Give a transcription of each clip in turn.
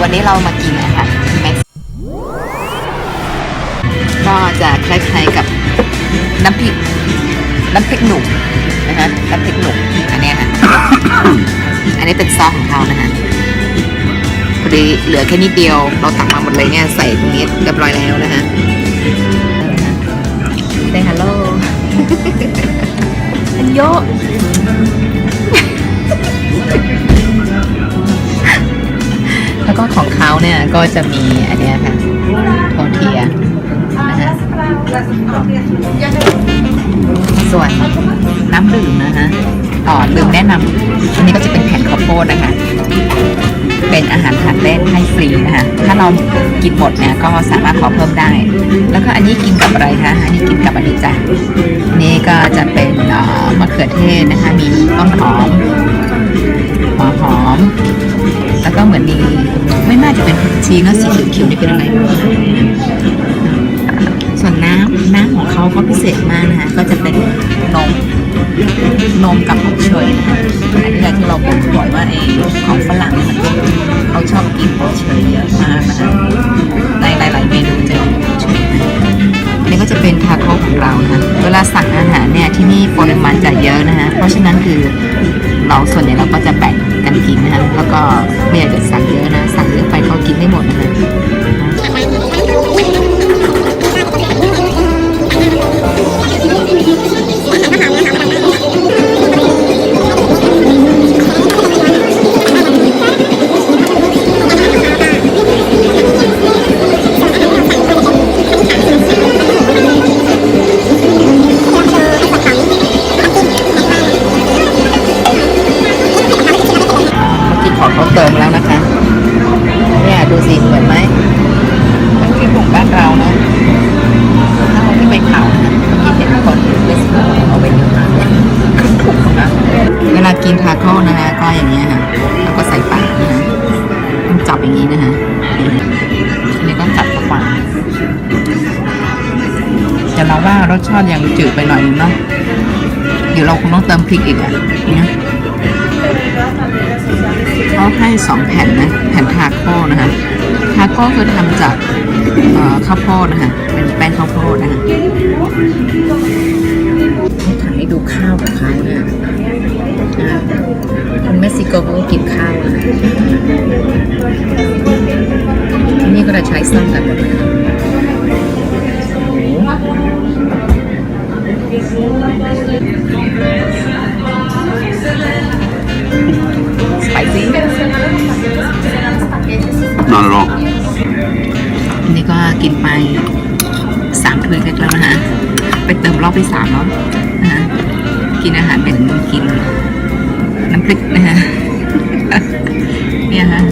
วันนี้เรามากินอาหารเม็กซ์ก็จะคล้ายๆกับน้ำพริก น้ำพริกหนุ่มนะฮะน้ำพริกหนุ่มอันเนี้ยค่ะ อันนี้เป็นซอสของเขานะฮะพอดีเหลือแค่นิดเดียว เราตักมาหมดเลยเนี่ยใส่ตรงนี้เรียบร้อยแล้วนะฮะได้ฮัลโหลอันโย ก็ของเขาเนี่ยก็จะมีอันเนี้ยค่ะโทเทียนะฮะส่วนน้ำดื่มนะฮะอ๋อลืมแนะนำอันนี้ก็จะเป็นแผ่นข้าวโพดนะคะ เป็นอาหารทานเล่นให้ฟรีนะคะถ้าเรากินหมดเนี่ยก็สามารถขอเพิ่มได้ แล้วก็อันนี้กินกับอะไรคะอันนี้กินกับอันนี้จ้ะนี่ก็จะเป็นมะเขือเทศนะคะ มีต้นหอมหัวหอม แล้วก็เหมือนมีไม่น่าจะเป็นผักชีนะสีเขียวๆนี่เป็นอะไรส่วนน้ำน้ำของเขาก็พิเศษมากนะคะก็จะเป็นนมนมกับอบเฉยนะคะอันนี้แหละที่เราบอกบ่อยว่าไอของฝรั่งเนี่ยเขาชอบกินอบเฉยเยอะมากนะคะ ลาสั่งอาหารเนี่ยที่นี่ปริมาณจะเยอะนะคะเพราะฉะนั้นคือเราส่วนใหญ่เราก็จะแบ่งกันกินนะฮะแล้วก็ไม่อยากจะสั่งเยอะนะสั่งเยอะไปเขากินไม่หมดนะฮะ ดูหมือนไหมมันคือผมบ้าเราเนาะถ้าเราที่ไปเผากินเห็นก่อนเลยเอาไปดูนะขึ้นถูกนะเวลากินทาโก้นะฮะก็อย่างเงี้ยฮะแล้วก็ใส่ปากนะฮะต้องจับอย่างงี้นะฮะนี่ต้องจับปากแต่เราว่ารสชาติยังจืดไปหน่อยเนาะเดี๋ยวเราคงต้องเติมพริกอีกอะนะ 2 แผ่นนะ แผ่นทาโก้นะคะทาโก้คือทำจากข้าวโพดนะคะ เป็นแป้งข้าวโพดนะคะให้ถ่ายดูข้าวของเขาเนี่ยคุณเม็กซิโกเขาก็กินข้าวนะที่นี่ก็จะใช้ซ้ำกันหมดเลย Not at all. อันนี้ก็กินไปสามถ้วยกันแล้วนะฮะไปเติมรอบที่สามแล้วนะฮะกินอาหารเป็นกินน้ำพริกนะฮะเนี่ยฮะ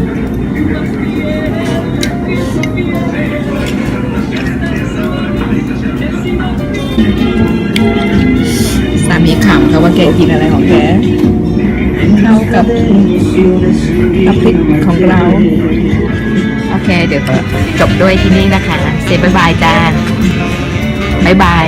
สามีขำเขาว่าแกกินอะไรของแกเข้ากับน้ำพริกของเราโอ เคเดี๋ยวจบด้วยที่นี่นะคะ เซบายบายจ้าบายบาย